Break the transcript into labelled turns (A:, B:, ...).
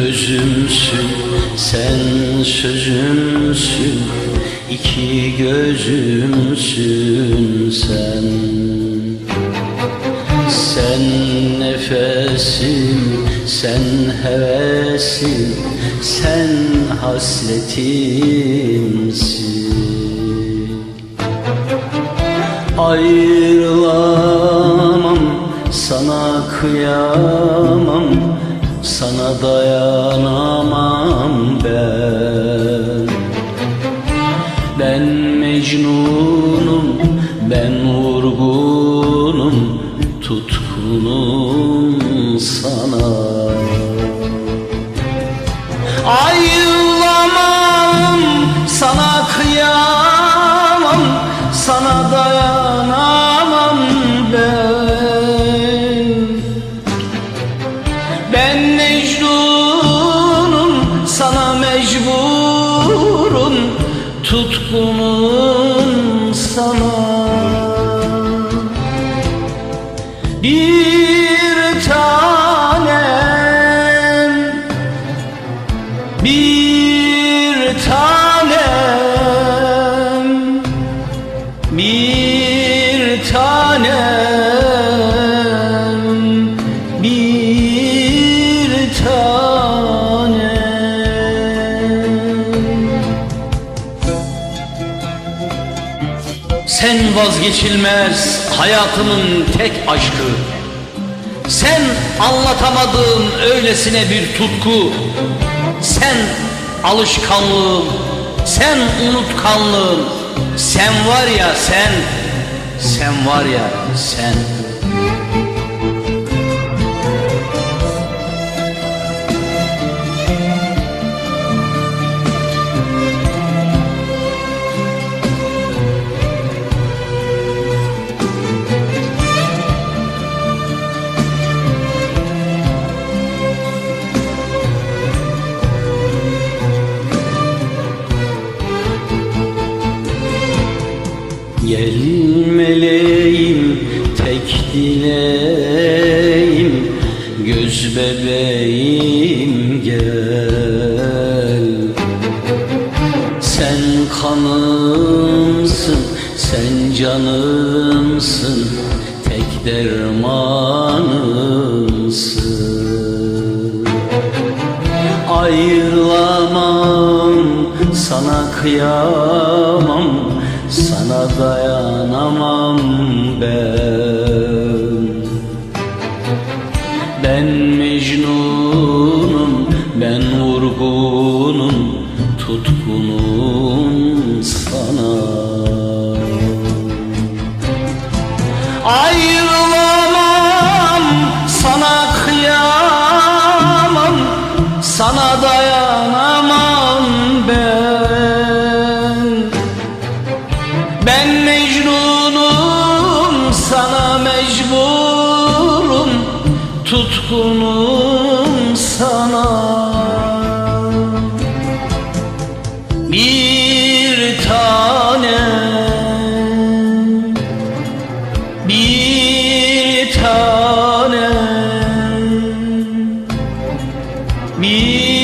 A: Özümsün, sen sözümsün iki gözümsün sen. Sen nefesim, sen hevesim Sen hasretimsin Ayrılamam, sana kıyamam Sana dayanamam ben. Ben mecnunum, ben vurgunum Tutkunum sana. Ayrılamam, sana kıyamam Sana dayanamam bir tanem bir tanem bir tanem. Sen vazgeçilmez hayatımın tek aşkı Sen anlatamadığım öylesine bir tutku. Sen alışkanlığım Sen unutkanlığım Sen var ya sen Sen var ya sen Gel meleğim tek dileğim Göz bebeğim gel. Sen kanımsın, sen canımsın Tek dermanımsın. Ayrılamam, sana kıyamam Sana dayanamam ben. Ben mecnunum, ben vurgunum Tutkunum sana. Ayrılamam, sana kıyamam Sana dayanamam sana mecburum Tutkunum sana. Bir tanem bir tanem bir